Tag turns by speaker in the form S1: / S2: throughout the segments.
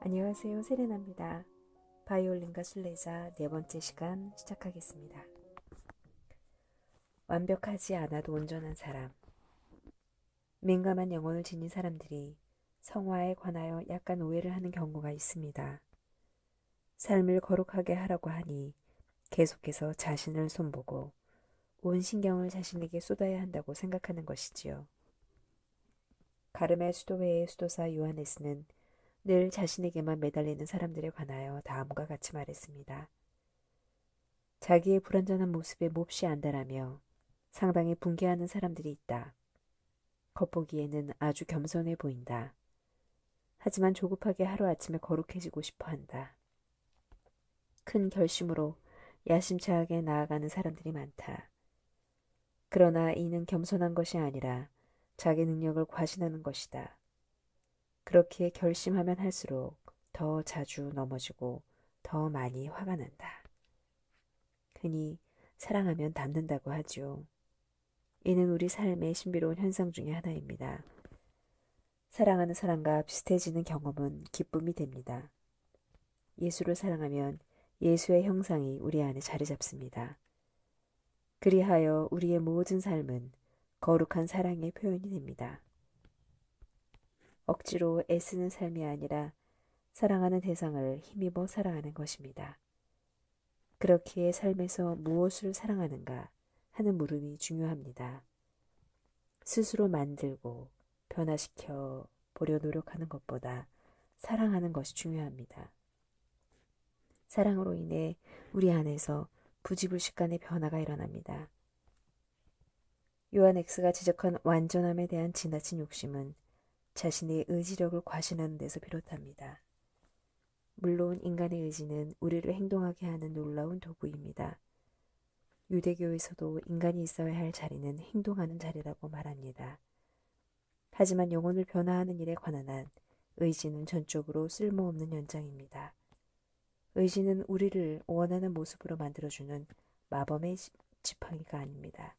S1: 안녕하세요. 세레나입니다. 바이올린과 순례자 네 번째 시간 시작하겠습니다. 완벽하지 않아도 온전한 사람. 민감한 영혼을 지닌 사람들이 성화에 관하여 약간 오해를 하는 경우가 있습니다. 삶을 거룩하게 하라고 하니 계속해서 자신을 손보고 온 신경을 자신에게 쏟아야 한다고 생각하는 것이지요. 가르멜 수도회의 수도사 요하네스는 늘 자신에게만 매달리는 사람들에 관하여 다음과 같이 말했습니다. 자기의 불완전한 모습에 몹시 안달하며 상당히 붕괴하는 사람들이 있다. 겉보기에는 아주 겸손해 보인다. 하지만 조급하게 하루아침에 거룩해지고 싶어 한다. 큰 결심으로 야심차게 나아가는 사람들이 많다. 그러나 이는 겸손한 것이 아니라 자기 능력을 과신하는 것이다. 그렇게 결심하면 할수록 더 자주 넘어지고 더 많이 화가 난다. 흔히 사랑하면 닮는다고 하죠. 이는 우리 삶의 신비로운 현상 중의 하나입니다. 사랑하는 사람과 비슷해지는 경험은 기쁨이 됩니다. 예수를 사랑하면 예수의 형상이 우리 안에 자리 잡습니다. 그리하여 우리의 모든 삶은 거룩한 사랑의 표현이 됩니다. 억지로 애쓰는 삶이 아니라 사랑하는 대상을 힘입어 사랑하는 것입니다. 그렇기에 삶에서 무엇을 사랑하는가 하는 물음이 중요합니다. 스스로 만들고 변화시켜 보려 노력하는 것보다 사랑하는 것이 중요합니다. 사랑으로 인해 우리 안에서 부지불식간의 변화가 일어납니다. 요한 엑스가 지적한 완전함에 대한 지나친 욕심은 자신의 의지력을 과신하는 데서 비롯합니다. 물론 인간의 의지는 우리를 행동하게 하는 놀라운 도구입니다. 유대교에서도 인간이 있어야 할 자리는 행동하는 자리라고 말합니다. 하지만 영혼을 변화하는 일에 관한 한 의지는 전적으로 쓸모없는 연장입니다. 의지는 우리를 원하는 모습으로 만들어주는 마법의 지팡이가 아닙니다.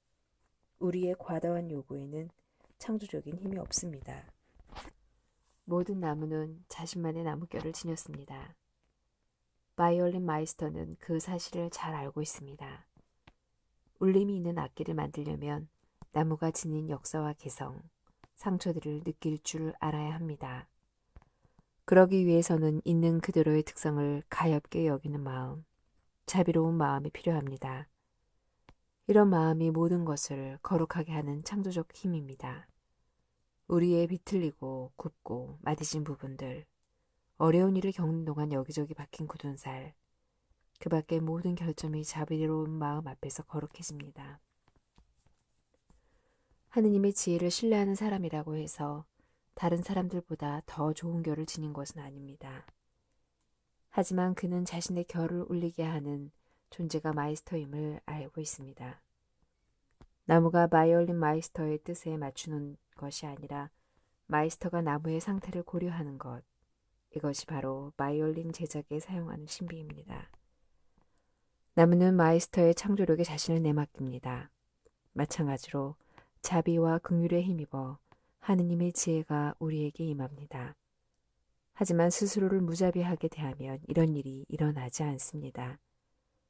S1: 우리의 과다한 요구에는 창조적인 힘이 없습니다. 모든 나무는 자신만의 나무결을 지녔습니다. 바이올린 마이스터는 그 사실을 잘 알고 있습니다. 울림이 있는 악기를 만들려면 나무가 지닌 역사와 개성, 상처들을 느낄 줄 알아야 합니다. 그러기 위해서는 있는 그대로의 특성을 가엽게 여기는 마음, 자비로운 마음이 필요합니다. 이런 마음이 모든 것을 거룩하게 하는 창조적 힘입니다. 우리의 비틀리고 굽고 마디진 부분들, 어려운 일을 겪는 동안 여기저기 박힌 굳은 살, 그 밖의 모든 결점이 자비로운 마음 앞에서 거룩해집니다. 하느님의 지혜를 신뢰하는 사람이라고 해서 다른 사람들보다 더 좋은 결을 지닌 것은 아닙니다. 하지만 그는 자신의 결을 울리게 하는 존재가 마이스터임을 알고 있습니다. 나무가 바이올린 마이스터의 뜻에 맞추는 것이 아니라 마이스터가 나무의 상태를 고려하는 것. 이것이 바로 바이올린 제작에 사용하는 신비입니다. 나무는 마이스터의 창조력에 자신을 내맡깁니다. 마찬가지로 자비와 긍휼에 힘입어 하느님의 지혜가 우리에게 임합니다. 하지만 스스로를 무자비하게 대하면 이런 일이 일어나지 않습니다.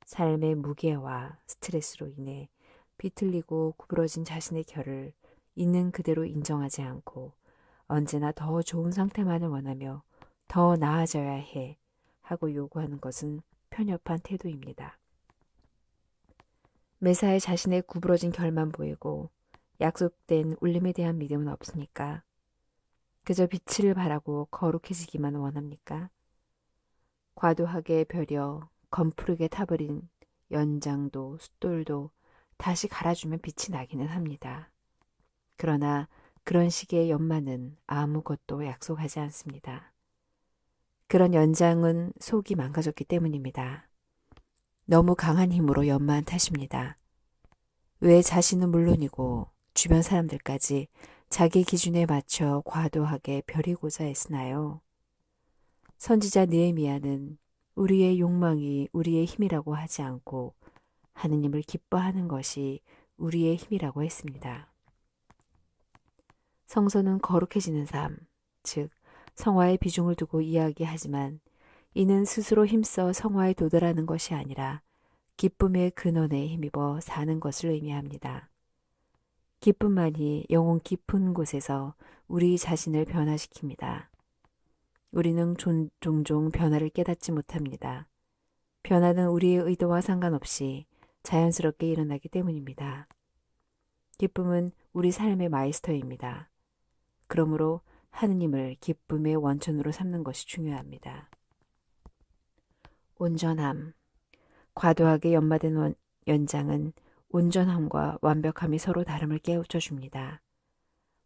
S1: 삶의 무게와 스트레스로 인해 비틀리고 구부러진 자신의 결을 있는 그대로 인정하지 않고 언제나 더 좋은 상태만을 원하며 더 나아져야 해 하고 요구하는 것은 편협한 태도입니다. 매사에 자신의 구부러진 결만 보이고 약속된 울림에 대한 믿음은 없으니까 그저 빛을 바라고 거룩해지기만 원합니까? 과도하게 벼려 검푸르게 타버린 연장도 숫돌도 다시 갈아주면 빛이 나기는 합니다. 그러나 그런 식의 연마는 아무것도 약속하지 않습니다. 그런 연장은 속이 망가졌기 때문입니다. 너무 강한 힘으로 연마한 탓입니다. 왜 자신은 물론이고 주변 사람들까지 자기 기준에 맞춰 과도하게 벼리고자 했으나요? 선지자 느에미아는 우리의 욕망이 우리의 힘이라고 하지 않고 하느님을 기뻐하는 것이 우리의 힘이라고 했습니다. 성소는 거룩해지는 삶, 즉 성화에 비중을 두고 이야기하지만 이는 스스로 힘써 성화에 도달하는 것이 아니라 기쁨의 근원에 힘입어 사는 것을 의미합니다. 기쁨만이 영혼 깊은 곳에서 우리 자신을 변화시킵니다. 우리는 종, 종종 변화를 깨닫지 못합니다. 변화는 우리의 의도와 상관없이 자연스럽게 일어나기 때문입니다. 기쁨은 우리 삶의 마이스터입니다. 그러므로 하느님을 기쁨의 원천으로 삼는 것이 중요합니다. 온전함. 과도하게 연마된 원, 연장은 온전함과 완벽함이 서로 다름을 깨우쳐 줍니다.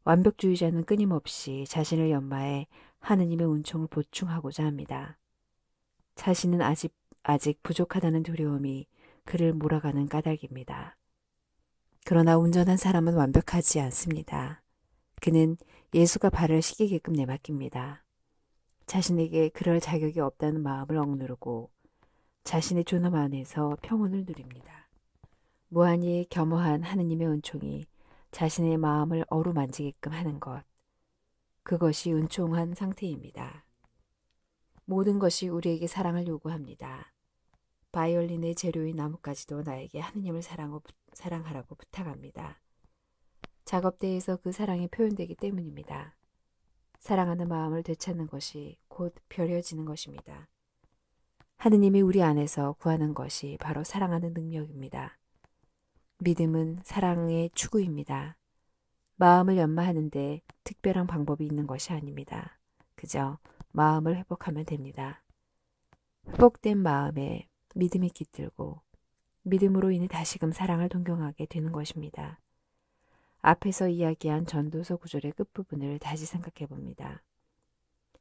S1: 완벽주의자는 끊임없이 자신을 연마해 하느님의 은총을 보충하고자 합니다. 자신은 아직, 아직 부족하다는 두려움이 그를 몰아가는 까닭입니다. 그러나 온전한 사람은 완벽하지 않습니다. 그는 예수가 발을 시키게끔 내맡깁니다. 자신에게 그럴 자격이 없다는 마음을 억누르고 자신의 존엄 안에서 평온을 누립니다. 무한히 겸허한 하느님의 은총이 자신의 마음을 어루만지게끔 하는 것. 그것이 은총한 상태입니다. 모든 것이 우리에게 사랑을 요구합니다. 바이올린의 재료인 나뭇가지도 나에게 하느님을 사랑하라고 부탁합니다. 작업대에서 그 사랑이 표현되기 때문입니다. 사랑하는 마음을 되찾는 것이 곧 벼려지는 것입니다. 하느님이 우리 안에서 구하는 것이 바로 사랑하는 능력입니다. 믿음은 사랑의 추구입니다. 마음을 연마하는데 특별한 방법이 있는 것이 아닙니다. 그저 마음을 회복하면 됩니다. 회복된 마음에 믿음이 깃들고 믿음으로 인해 다시금 사랑을 동경하게 되는 것입니다. 앞에서 이야기한 전도서 구절의 끝부분을 다시 생각해 봅니다.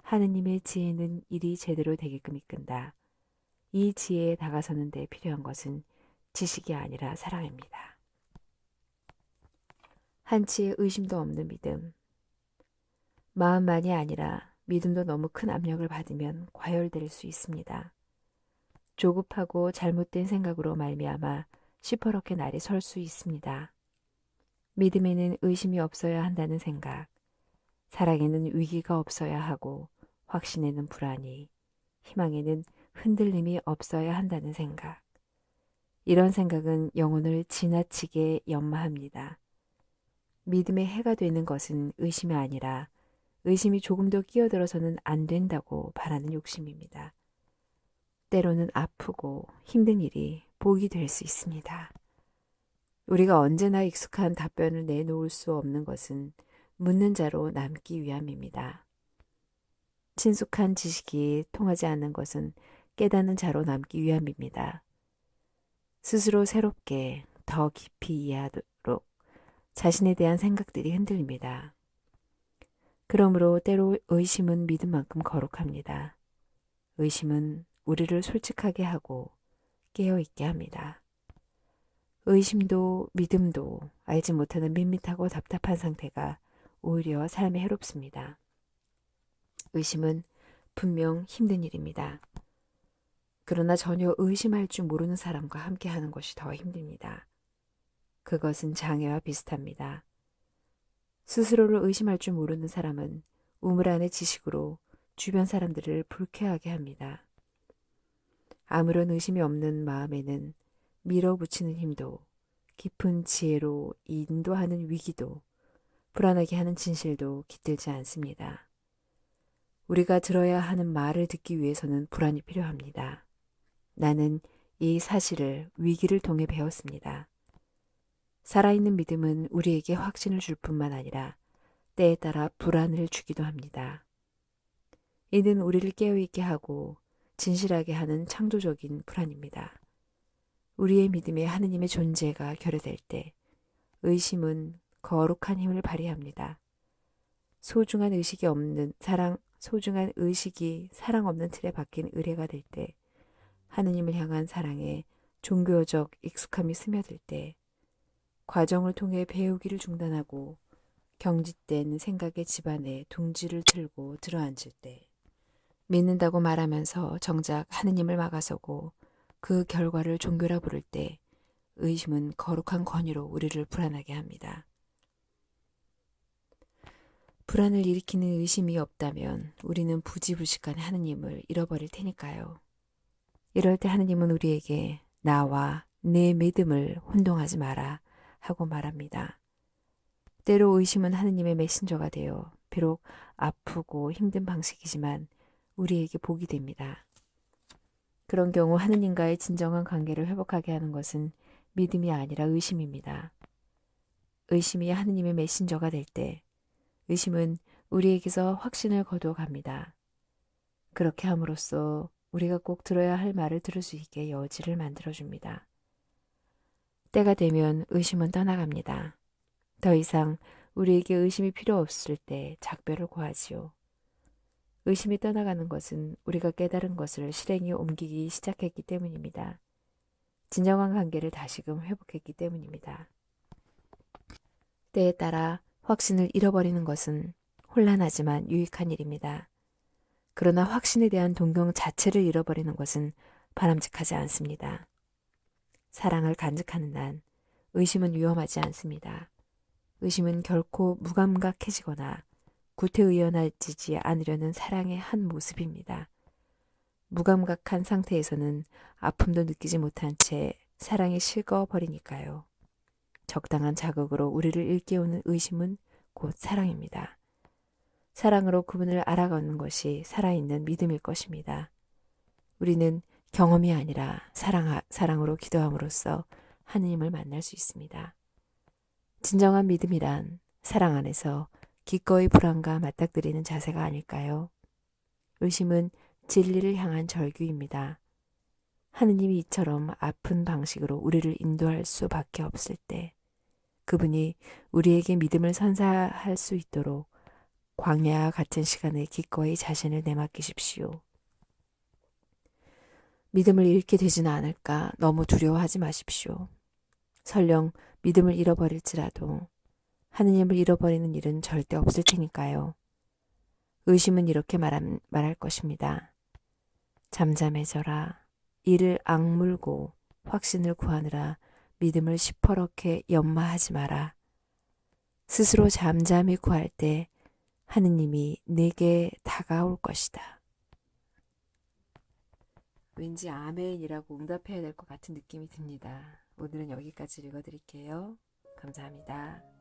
S1: 하느님의 지혜는 일이 제대로 되게끔 이끈다. 이 지혜에 다가서는 데 필요한 것은 지식이 아니라 사랑입니다. 한치의 의심도 없는 믿음. 마음만이 아니라 믿음도 너무 큰 압력을 받으면 과열될 수 있습니다. 조급하고 잘못된 생각으로 말미암아 시퍼렇게 날이 설 수 있습니다. 믿음에는 의심이 없어야 한다는 생각, 사랑에는 위기가 없어야 하고 확신에는 불안이, 희망에는 흔들림이 없어야 한다는 생각. 이런 생각은 영혼을 지나치게 연마합니다. 믿음의 해가 되는 것은 의심이 아니라 의심이 조금 더 끼어들어서는 안 된다고 바라는 욕심입니다. 때로는 아프고 힘든 일이 복이 될 수 있습니다. 우리가 언제나 익숙한 답변을 내놓을 수 없는 것은 묻는 자로 남기 위함입니다. 친숙한 지식이 통하지 않는 것은 깨닫는 자로 남기 위함입니다. 스스로 새롭게 더 깊이 이해하도록 자신에 대한 생각들이 흔들립니다. 그러므로 때로 의심은 믿음만큼 거룩합니다. 의심은 우리를 솔직하게 하고 깨어있게 합니다. 의심도 믿음도 알지 못하는 밋밋하고 답답한 상태가 오히려 삶에 해롭습니다. 의심은 분명 힘든 일입니다. 그러나 전혀 의심할 줄 모르는 사람과 함께 하는 것이 더 힘듭니다. 그것은 장애와 비슷합니다. 스스로를 의심할 줄 모르는 사람은 우물 안의 지식으로 주변 사람들을 불쾌하게 합니다. 아무런 의심이 없는 마음에는 밀어붙이는 힘도 깊은 지혜로 인도하는 위기도 불안하게 하는 진실도 깃들지 않습니다. 우리가 들어야 하는 말을 듣기 위해서는 불안이 필요합니다. 나는 이 사실을 위기를 통해 배웠습니다. 살아있는 믿음은 우리에게 확신을 줄 뿐만 아니라 때에 따라 불안을 주기도 합니다. 이는 우리를 깨어있게 하고 진실하게 하는 창조적인 불안입니다. 우리의 믿음에 하느님의 존재가 결여될 때 의심은 거룩한 힘을 발휘합니다. 소중한 의식이 없는 사랑, 소중한 의식이 사랑 없는 틀에 박힌 의뢰가 될 때, 하느님을 향한 사랑에 종교적 익숙함이 스며들 때, 과정을 통해 배우기를 중단하고 경직된 생각의 집안에 둥지를 틀고 들어앉을 때, 믿는다고 말하면서 정작 하느님을 막아서고 그 결과를 종교라 부를 때 의심은 거룩한 권위로 우리를 불안하게 합니다.
S2: 불안을 일으키는 의심이 없다면 우리는 부지불식간에 하느님을 잃어버릴 테니까요. 이럴 때 하느님은 우리에게 나와 내 믿음을 혼동하지 마라 하고 말합니다. 때로 의심은 하느님의 메신저가 되어 비록 아프고 힘든 방식이지만 우리에게 복이 됩니다. 그런 경우 하느님과의 진정한 관계를 회복하게 하는 것은 믿음이 아니라 의심입니다. 의심이 하느님의 메신저가 될 때 의심은 우리에게서 확신을 거두어 갑니다. 그렇게 함으로써 우리가 꼭 들어야 할 말을 들을 수 있게 여지를 만들어줍니다. 때가 되면 의심은 떠나갑니다. 더 이상 우리에게 의심이 필요 없을 때 작별을 구하지요. 의심이 떠나가는 것은 우리가 깨달은 것을 실행에 옮기기 시작했기 때문입니다. 진정한 관계를 다시금 회복했기 때문입니다. 때에 따라 확신을 잃어버리는 것은 혼란하지만 유익한 일입니다. 그러나 확신에 대한 동경 자체를 잃어버리는 것은 바람직하지 않습니다. 사랑을 간직하는 한 의심은 위험하지 않습니다. 의심은 결코 무감각해지거나 구태의연해지지 않으려는 사랑의 한 모습입니다. 무감각한 상태에서는 아픔도 느끼지 못한 채 사랑이 식어버리니까요. 적당한 자극으로 우리를 일깨우는 의심은 곧 사랑입니다. 사랑으로 그분을 알아가는 것이 살아있는 믿음일 것입니다. 우리는 경험이 아니라 사랑, 사랑으로 기도함으로써 하느님을 만날 수 있습니다. 진정한 믿음이란 사랑 안에서 기꺼이 불안과 맞닥뜨리는 자세가 아닐까요? 의심은 진리를 향한 절규입니다. 하느님이 이처럼 아픈 방식으로 우리를 인도할 수밖에 없을 때 그분이 우리에게 믿음을 선사할 수 있도록 광야와 같은 시간에 기꺼이 자신을 내맡기십시오. 믿음을 잃게 되지는 않을까 너무 두려워하지 마십시오. 설령 믿음을 잃어버릴지라도 하느님을 잃어버리는 일은 절대 없을 테니까요. 의심은 이렇게 말함, 말할 것입니다. 잠잠해져라. 이를 악물고 확신을 구하느라 믿음을 시퍼렇게 연마하지 마라. 스스로 잠잠히 구할 때 하느님이 내게 다가올 것이다. 왠지 아멘이라고 응답해야 될 것 같은 느낌이 듭니다. 오늘은 여기까지 읽어드릴게요. 감사합니다.